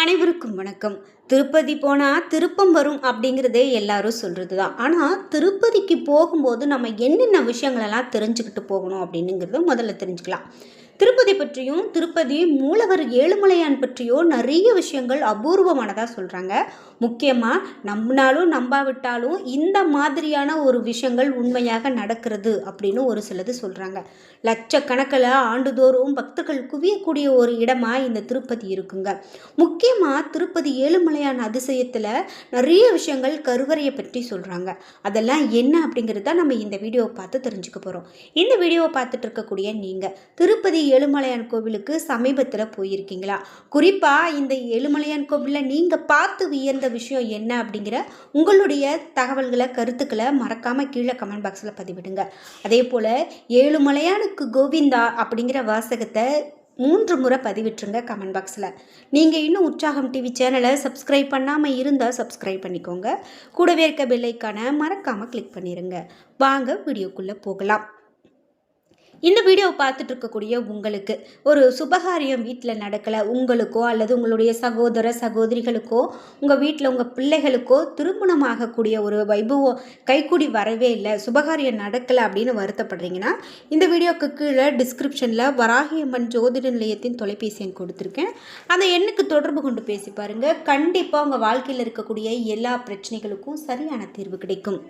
அனைவருக்கும் வணக்கம். திருப்பதி போனால் திருப்பம் வரும் அப்படிங்கிறதே எல்லாரும் சொல்கிறது தான் ஆனால் திருப்பதிக்கு போகும்போது நம்ம என்னென்ன விஷயங்களெல்லாம் தெரிஞ்சுக்கிட்டு போகணும் அப்படின்னுங்கிறத முதல்ல தெரிஞ்சுக்கலாம். திருப்பதி பற்றியும் திருப்பதி மூலவர் ஏழுமலையான் பற்றியோ நிறைய விஷயங்கள் அபூர்வமானதாக சொல்கிறாங்க முக்கியமாக நம்பினாலும் நம்பாவிட்டாலும் இந்த மாதிரியான ஒரு விஷயங்கள் உண்மையாக நடக்கிறது அப்படின்னு ஒரு சிலது சொல்கிறாங்க லட்சக்கணக்கில் ஆண்டுதோறும் பக்தர்கள் குவியக்கூடிய ஒரு இடமா இந்த திருப்பதி இருக்குங்க. முக்கியமாக திருப்பதி ஏழுமலையான் அதிசயத்தில் நிறைய விஷயங்கள் கருவறையை பற்றி சொல்கிறாங்க அதெல்லாம் என்ன அப்படிங்கிறத நம்ம இந்த வீடியோவை பார்த்து தெரிஞ்சுக்க போகிறோம் இந்த வீடியோவை பார்த்துட்டு இருக்கக்கூடிய நீங்கள் திருப்பதி ஏழுமலையான் கோவிலுக்கு சமீபத்தில் போயிருக்கீங்களா? குறிப்பாக இந்த ஏழுமலையான் கோவிலில் நீங்கள் பார்த்து வியந்த விஷயம் என்ன அப்படிங்கிற உங்களுடைய தகவல்களை கருத்துக்களை மறக்காமல் கீழே கமெண்ட் பாக்ஸில் பதிவிடுங்க. அதே போல் ஏழுமலையானுக்கு கோவிந்தா அப்படிங்கிற வாசகத்தை மூன்று முறை பதிவிட்டுருங்க கமெண்ட் பாக்ஸில் நீங்கள் இன்னும் உற்சாகம் டிவி சேனலை சப்ஸ்கிரைப் பண்ணாமல் இருந்தால் சப்ஸ்கிரைப் பண்ணிக்கோங்க. கூடவே இருக்க பெல்லைக்கான மறக்காமல் கிளிக் பண்ணிடுங்க வாங்க வீடியோக்குள்ளே போகலாம். இந்த வீடியோவை பார்த்துட்டு இருக்கக்கூடிய உங்களுக்கு ஒரு சுபகாரியம் வீட்டில் நடக்கலை உங்களுக்கோ அல்லது உங்களுடைய சகோதர சகோதரிகளுக்கோ உங்கள் வீட்டில் உங்கள் பிள்ளைகளுக்கோ திருமணமாகக்கூடிய ஒரு வைபவம் கைக்கூடி வரவே இல்லை சுபகாரியம் நடக்கலை அப்படின்னு வருத்தப்படுறீங்கன்னா இந்த வீடியோக்கு கீழே டிஸ்கிரிப்ஷனில் வராகியம்மன் ஜோதிட நிலையத்தின் தொலைபேசி எண் கொடுத்துருக்கேன். அந்த எண்ணுக்கு தொடர்பு கொண்டு பேசி பாருங்கள் கண்டிப்பாக உங்கள் வாழ்க்கையில் இருக்கக்கூடிய எல்லா பிரச்சனைகளுக்கும் சரியான தீர்வு கிடைக்கும்.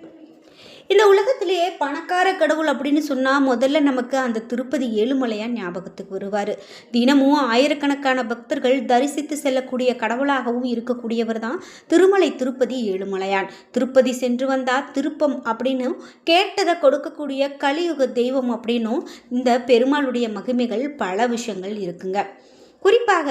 இந்த உலகத்திலேயே பணக்கார கடவுள் அப்படின்னு சொன்னால் முதல்ல நமக்கு அந்த திருப்பதி ஏழுமலையான் ஞாபகத்துக்கு வருவார். தினமும் ஆயிரக்கணக்கான பக்தர்கள் தரிசித்து செல்லக்கூடிய கடவுளாகவும் இருக்கக்கூடியவர் தான் திருமலை திருப்பதி ஏழுமலையான். திருப்பதி சென்று வந்தால் திருப்பம் அப்படின்னு கேட்டதை கொடுக்கக்கூடிய கலியுக தெய்வம் அப்படின்னும் இந்த பெருமாளுடைய மகிமைகள் பல விஷயங்கள் இருக்குங்க. குறிப்பாக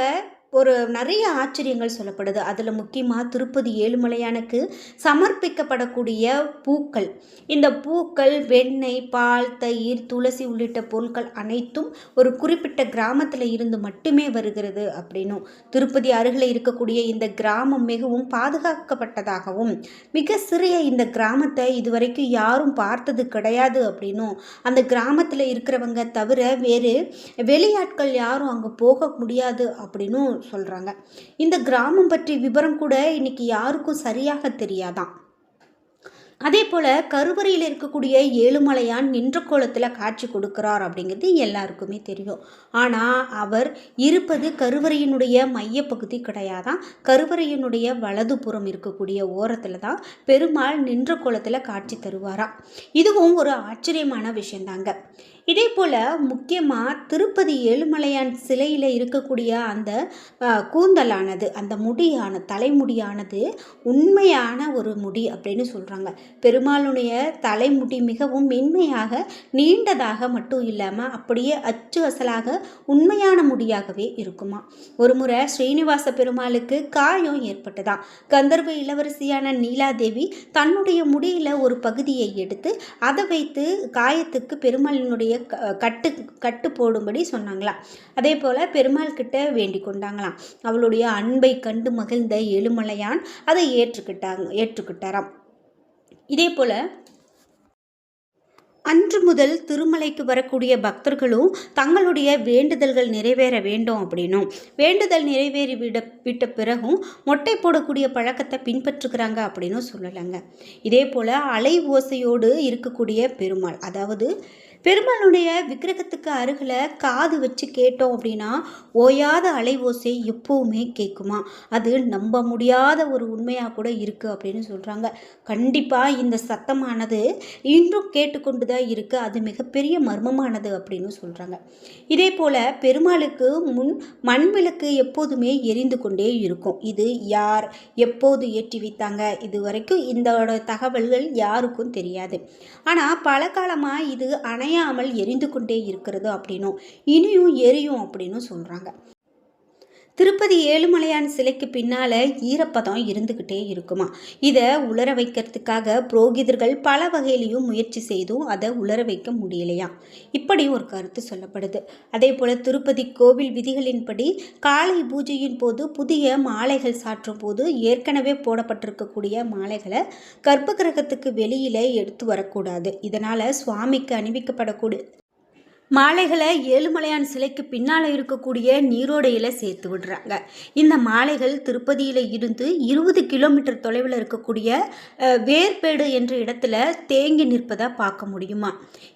ஒரு நிறைய ஆச்சரியங்கள் சொல்லப்படுது. அதில் முக்கியமாக திருப்பதி ஏழுமலையானுக்கு சமர்ப்பிக்கப்படக்கூடிய பூக்கள். இந்த பூக்கள் வெண்ணெய் பால் தயிர் துளசி உள்ளிட்ட பொருட்கள் அனைத்தும் ஒரு குறிப்பிட்ட கிராமத்தில் இருந்து மட்டுமே வருகிறது அப்படின்னும். திருப்பதி அருகில் இருக்கக்கூடிய இந்த கிராமம் மிகவும் பாதுகாக்கப்பட்டதாகவும் மிக சிறிய இந்த கிராமத்தை இதுவரைக்கும் யாரும் பார்த்தது கிடையாது அப்படின்னும். அந்த கிராமத்தில் இருக்கிறவங்க தவிர வேறு வெளியாட்கள் யாரும் அங்கே போக முடியாது அப்படின்னும் சொல்கிறாங்க இந்த கிராமம் பற்றி விவரம் கூட இன்னைக்கு யாருக்கும் சரியாக தெரியாதான். அதே போல் கருவறையில் இருக்கக்கூடிய ஏழுமலையான் நின்ற கோலத்தில் காட்சி கொடுக்கிறார் அப்படிங்கிறது எல்லாருக்குமே தெரியும். ஆனால் அவர் இருப்பது கருவறையினுடைய மையப்பகுதி கிடையாதான். கருவறையினுடைய வலது புறம் இருக்கக்கூடிய ஓரத்தில் தான் பெருமாள் நின்ற கோலத்தில் காட்சி தருவாராம். இதுவும் ஒரு ஆச்சரியமான விஷயந்தாங்க. இதே போல் முக்கியமாக திருப்பதி ஏழுமலையான் சிலையில் இருக்கக்கூடிய அந்த கூந்தலானது அந்த முடியான தலைமுடியானது உண்மையான ஒரு முடி அப்படின்னு சொல்கிறாங்க பெருமாளுடைய தலைமுடி மிகவும் மென்மையாக நீண்டதாக மட்டும் இல்லாமல் அப்படியே அச்சு அசலாக உண்மையான முடியாகவே இருக்குமா? ஒரு முறை ஸ்ரீனிவாச பெருமாளுக்கு காயம் ஏற்பட்டதாம் கந்தர்வ இளவரசியான நீலாதேவி தன்னுடைய முடியில் ஒரு பகுதியை எடுத்து அதை வைத்து காயத்துக்கு பெருமாளினுடைய கட்டு கட்டு போடும்படி சொன்னாங்களாம். அதே போல் பெருமாள் கிட்ட வேண்டிக் கொண்டாங்களாம். அவளுடைய அன்பை கண்டு மகிழ்ந்த எழுமலையான் அதை ஏற்றுக்கிட்டாங்க ஏற்றுக்கிட்டாராம். இதே போல் அன்று முதல் திருமலைக்கு வரக்கூடிய பக்தர்களும் தங்களுடைய வேண்டுதல்கள் நிறைவேற வேண்டும் அப்படின்னும். வேண்டுதல் நிறைவேறி விட விட்ட பிறகும் மொட்டை போடக்கூடிய பழக்கத்தை பின்பற்றுகிறாங்க அப்படின்னும் சொல்லலைங்க. இதே போல் அலை ஓசையோடு இருக்கக்கூடிய பெருமாள் அதாவது பெருமாளுடைய விக்கிரகத்துக்கு அருகில் காது வச்சு கேட்டோம் அப்படின்னா ஓயாத அலை ஓசை எப்போவுமே கேட்குமா அது நம்ப முடியாத ஒரு உண்மையாக கூட இருக்குது அப்படின்னு சொல்கிறாங்க கண்டிப்பாக இந்த சத்தமானது இன்றும் கேட்டுக்கொண்டு தான் இருக்குது அது மிகப்பெரிய மர்மமானது அப்படின்னு சொல்கிறாங்க இதே போல் பெருமாளுக்கு முன் மண் விளக்கு எப்போதுமே எரிந்து கொண்டே இருக்கும். இது யார் எப்போது ஏற்றி வைத்தாங்க? இது வரைக்கும் இந்த தகவல்கள் யாருக்கும் தெரியாது. ஆனால் பல காலமாக இது அனை அணையாமல் எரிந்து கொண்டே இருக்கிறது அப்படின்னும். இனியும் எரியும் அப்படின்னு சொல்கிறாங்க திருப்பதி ஏழுமலையான் சிலைக்கு பின்னால் ஈரப்பதம் இருந்துக்கிட்டே இருக்குமா? இதை உலர வைக்கிறதுக்காக புரோகிதர்கள் பல வகையிலையும் முயற்சி செய்தும் அதை உலர வைக்க முடியலையா? இப்படி ஒரு கருத்து சொல்லப்படுது. அதே போல் திருப்பதி கோவில் விதிகளின்படி காலை பூஜையின் போது புதிய மாலைகள் சாற்றும் போது ஏற்கனவே போடப்பட்டிருக்கக்கூடிய மாலைகளை கர்ப்ப கிரகத்துக்கு வெளியில் எடுத்து வரக்கூடாது. இதனால் சுவாமிக்கு அணிவிக்கப்படக்கூடிய மாலைகளை ஏழுமலையான் சிலைக்கு பின்னால் இருக்கக்கூடிய நீரோடையில் சேர்த்து விடுறாங்க. இந்த மாலைகள் திருப்பதியில் இருந்து இருபது கிலோமீட்டர் தொலைவில் இருக்கக்கூடிய வேர்பேடு என்ற இடத்துல தேங்கி நிற்பதை பார்க்க முடியுமா?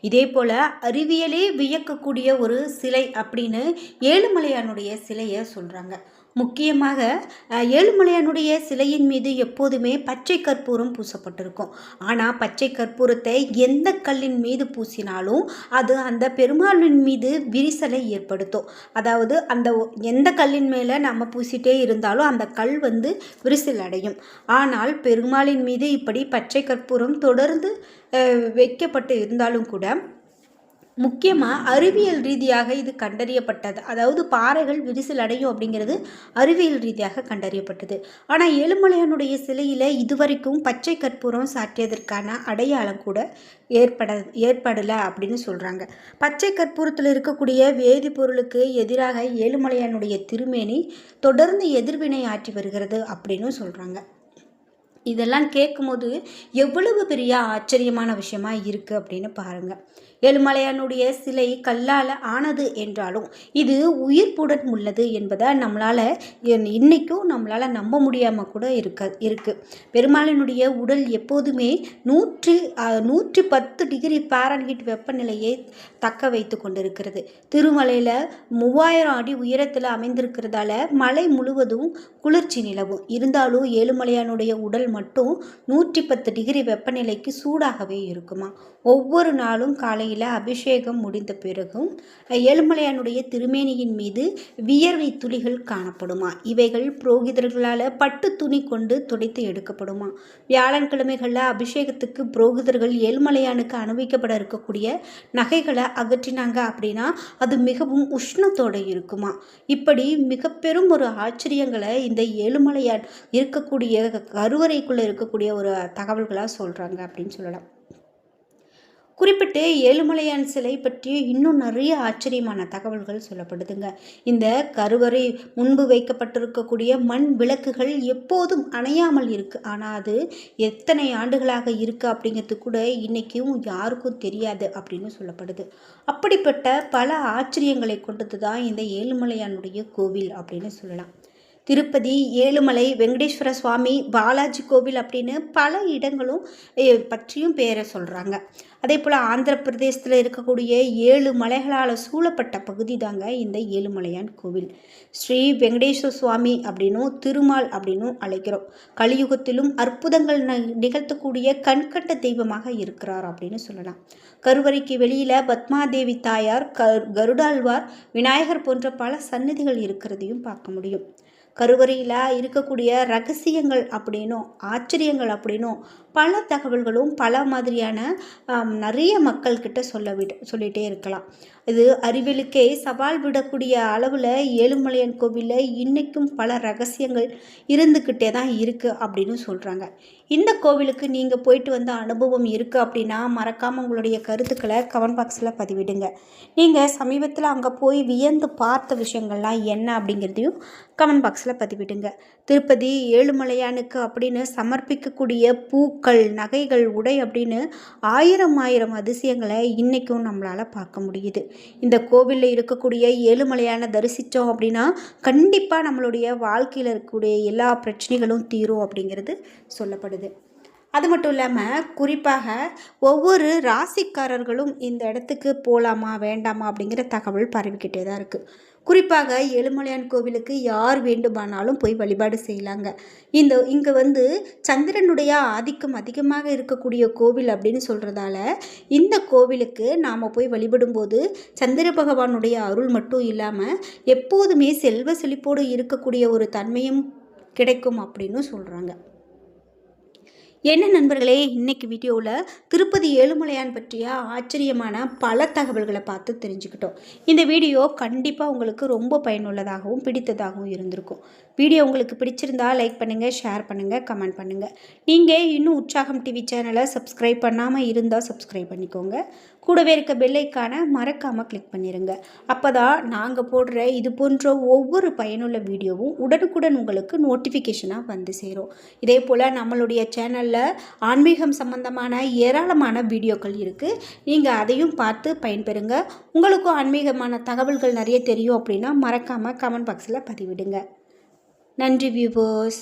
இதே போல் அறிவியலே வியக்கக்கூடிய ஒரு சிலை அப்படின்னு ஏழுமலையானுடைய சிலையை சொல்கிறாங்க முக்கியமாக ஏழுமலையானுடைய சிலையின் மீது எப்போதுமே பச்சை கற்பூரம் பூசப்பட்டிருக்கும். ஆனால் பச்சை கற்பூரத்தை எந்த கல்லின் மீது பூசினாலும் அது அந்த பெருமாளின் மீது விரிசலை ஏற்படுத்தும். அதாவது அந்த ஒ- எந்த கல்லின் மேலே நம்ம பூசிட்டே இருந்தாலும் அந்த கல் வந்து விரிசல் அடையும். ஆனால் பெருமாளின் மீது இப்படி பச்சை கற்பூரம் தொடர்ந்து வைக்கப்பட்டு இருந்தாலும் கூட முக்கியமாக அறிவியல் ரீதியாக இது கண்டறியப்பட்டது. அதாவது பாறைகள் விரிசல் அடையும் அப்படிங்கிறது அறிவியல் ரீதியாக கண்டறியப்பட்டது. ஆனால் ஏழுமலையானுடைய சிலையில் இதுவரைக்கும் பச்சை கற்பூரம் சாற்றியதற்கான அடையாளம் கூட ஏற்பட ஏற்படலை அப்படின்னு சொல்கிறாங்க பச்சை கற்பூரத்தில் இருக்கக்கூடிய வேதிப்பொருளுக்கு எதிராக ஏழுமலையானுடைய திருமேனி தொடர்ந்து எதிர்வினை ஆற்றி வருகிறது அப்படின்னு சொல்கிறாங்க இதெல்லாம் கேட்கும்போது எவ்வளவு பெரிய ஆச்சரியமான விஷயமா இருக்குது அப்படின்னு பாருங்கள் ஏழுமலையானுடைய சிலை கல்லால் ஆனது என்றாலும் இது உயிர்ப்புடன் உள்ளது என்பதை நம்மளால் இன்றைக்கும் நம்மளால் நம்ப முடியாமல் கூட இருக்க இருக்குது பெருமாளினுடைய உடல் எப்போதுமே நூற்றி நூற்றி பத்து டிகிரி பாரன்ஹீட் வெப்பநிலையை தக்க வைத்து கொண்டிருக்கிறது. திருமலையில் மூவாயிரம் அடி உயரத்தில் அமைந்திருக்கிறதால மலை முழுவதும் குளிர்ச்சி நிலவும். இருந்தாலும் ஏழுமலையானுடைய உடல் மட்டும் நூற்றி பத்து டிகிரி வெப்பநிலைக்கு சூடாகவே இருக்குமா? ஒவ்வொரு நாளும் காலையில் அபிஷேகம் முடிந்த பிறகும் ஏழுமலையானுடைய திருமேனியின் மீது வியர்வை துளிகள் காணப்படுமா? இவைகள் புரோகிதர்களால் பட்டு துணி கொண்டு துடைத்து எடுக்கப்படுமா? வியாழன்கிழமைகளில் அபிஷேகத்துக்கு புரோகிதர்கள் ஏழுமலையானுக்கு அனுபவிக்கப்பட இருக்கக்கூடிய நகைகளை அகற்றினாங்க அப்படின்னா அது மிகவும் உஷ்ணத்தோடு இருக்குமா? இப்படி மிக பெரும் ஒரு ஆச்சரியங்களை இந்த ஏழுமலையான் இருக்கக்கூடிய கருவறைக்குள்ளே இருக்கக்கூடிய ஒரு தகவல்களாக சொல்கிறாங்க அப்படின்னு சொல்லலாம். குறிப்பிட்டு ஏழுமலையான் சிலை பற்றி இன்னும் நிறைய ஆச்சரியமான தகவல்கள் சொல்லப்படுதுங்க. இந்த கருவறை முன்பு வைக்கப்பட்டிருக்கக்கூடிய மண் விளக்குகள் எப்போதும் அணையாமல் இருக்குது ஆனால் அது எத்தனை ஆண்டுகளாக இருக்குது அப்படிங்கிறது கூட இன்றைக்கும் யாருக்கும் தெரியாது அப்படின்னு சொல்லப்படுது. அப்படிப்பட்ட பல ஆச்சரியங்களை கொண்டது தான் இந்த ஏழுமலையானுடைய கோவில் அப்படின்னு சொல்லலாம். திருப்பதி ஏழுமலை வெங்கடேஸ்வர சுவாமி பாலாஜி கோவில் அப்படின்னு பல இடங்களும் பற்றியும் பேரை சொல்கிறாங்க அதே போல் ஆந்திர பிரதேசத்தில் இருக்கக்கூடிய ஏழு மலைகளால் சூழப்பட்ட பகுதி தாங்க இந்த ஏழுமலையான் கோவில். ஸ்ரீ வெங்கடேஸ்வர சுவாமி அப்படின்னும் திருமால் அப்படின்னும் அழைக்கிறோம். கலியுகத்திலும் அற்புதங்கள் ந- நிகழ்த்தக்கூடிய கண்கட்ட தெய்வமாக இருக்கிறார் அப்படின்னு சொல்லலாம். கருவறைக்கு வெளியில் பத்மாதேவி தாயார் கரு கருடாழ்வார் விநாயகர் போன்ற பல சன்னதிகள் இருக்கிறதையும் பார்க்க முடியும். கருவறையில் இருக்கக்கூடிய ரகசியங்கள் அப்படின்னும் ஆச்சரியங்கள் அப்படின்னும் பல தகவல்களும் பல மாதிரியான நிறைய மக்கள்கிட்ட சொல்ல விட சொல்லிகிட்டே இருக்கலாம். இது அறிவியலுக்கே சவால் விடக்கூடிய அளவில் ஏழுமலையான் கோவிலில் இன்றைக்கும் பல ரகசியங்கள் இருந்துக்கிட்டே தான் இருக்குது அப்படின்னு சொல்கிறாங்க இந்த கோவிலுக்கு நீங்கள் போயிட்டு வந்த அனுபவம் இருக்குது அப்படின்னா மறக்காமல் உங்களுடைய கருத்துக்களை கமெண்ட் பாக்ஸில் பதிவிடுங்க. நீங்கள் சமீபத்தில் அங்கே போய் வியந்து பார்த்த விஷயங்கள்லாம் என்ன அப்படிங்கிறதையும் கமெண்ட் பாக்ஸில் பதிவிடுங்க. திருப்பதி ஏழுமலையானுக்கு அப்படின்னு சமர்ப்பிக்கக்கூடிய பூக்கள் நகைகள் உடை அப்படின்னு ஆயிரம் ஆயிரம் அதிசயங்களை இன்றைக்கும் நம்மளால் பார்க்க முடியுது. இந்த கோவிலில் இருக்கக்கூடிய ஏழுமலையான தரிசித்தோம் அப்படின்னா கண்டிப்பாக நம்மளுடைய வாழ்க்கையில் இருக்கக்கூடிய எல்லா பிரச்சனைகளும் தீரும் அப்படிங்கிறது சொல்லப்படுது. அது மட்டும் இல்லாமல் குறிப்பாக ஒவ்வொரு ராசிக்காரர்களும் இந்த இடத்துக்கு போகலாமா வேண்டாமா அப்படிங்கிற தகவல் பரவிக்கிட்டே தான் இருக்குது குறிப்பாக ஏழுமலையான் கோவிலுக்கு யார் வேண்டுமானாலும் போய் வழிபாடு செய்யலாங்க. இந்த இங்கே வந்து சந்திரனுடைய ஆதிக்கம் அதிகமாக இருக்கக்கூடிய கோவில் அப்படின்னு சொல்கிறதால இந்த கோவிலுக்கு நாம் போய் வழிபடும்போது சந்திர பகவானுடைய அருள் மட்டும் இல்லாமல் எப்போதுமே செல்வ செழிப்போடு இருக்கக்கூடிய ஒரு தன்மையும் கிடைக்கும் அப்படின்னு சொல்கிறாங்க என்ன நண்பர்களே இன்னைக்கு வீடியோவில் திருப்பதி ஏழுமலையான் பற்றிய ஆச்சரியமான பல தகவல்களை பார்த்து தெரிஞ்சுக்கிட்டோம். இந்த வீடியோ கண்டிப்பாக உங்களுக்கு ரொம்ப பயனுள்ளதாகவும் பிடித்ததாகவும் இருந்திருக்கும். வீடியோ உங்களுக்கு பிடிச்சிருந்தா லைக் பண்ணுங்கள் ஷேர் பண்ணுங்கள் கமெண்ட் பண்ணுங்கள் நீங்கள் இன்னும் உற்சாகம் டிவி சேனலை சப்ஸ்கிரைப் பண்ணாமல் இருந்தால் சப்ஸ்கிரைப் பண்ணிக்கோங்க. கூடவே இருக்க பெல்லைக்கான மறக்காமல் கிளிக் பண்ணிடுங்க அப்போ தான் நாங்கள் போடுற இது போன்ற ஒவ்வொரு பயனுள்ள வீடியோவும் உடனுக்குடன் உங்களுக்கு நோட்டிஃபிகேஷனாக வந்து சேரும். இதே போல் நம்மளுடைய சேனலில் ஆன்மீகம் சம்பந்தமான ஏராளமான வீடியோக்கள் இருக்குது நீங்கள் அதையும் பார்த்து பயன்பெறுங்க. உங்களுக்கும் ஆன்மீகமான தகவல்கள் நிறைய தெரியும் அப்படின்னா மறக்காமல் கமெண்ட் பாக்ஸில் பதிவிடுங்க. நன்றி வியூவர்ஸ்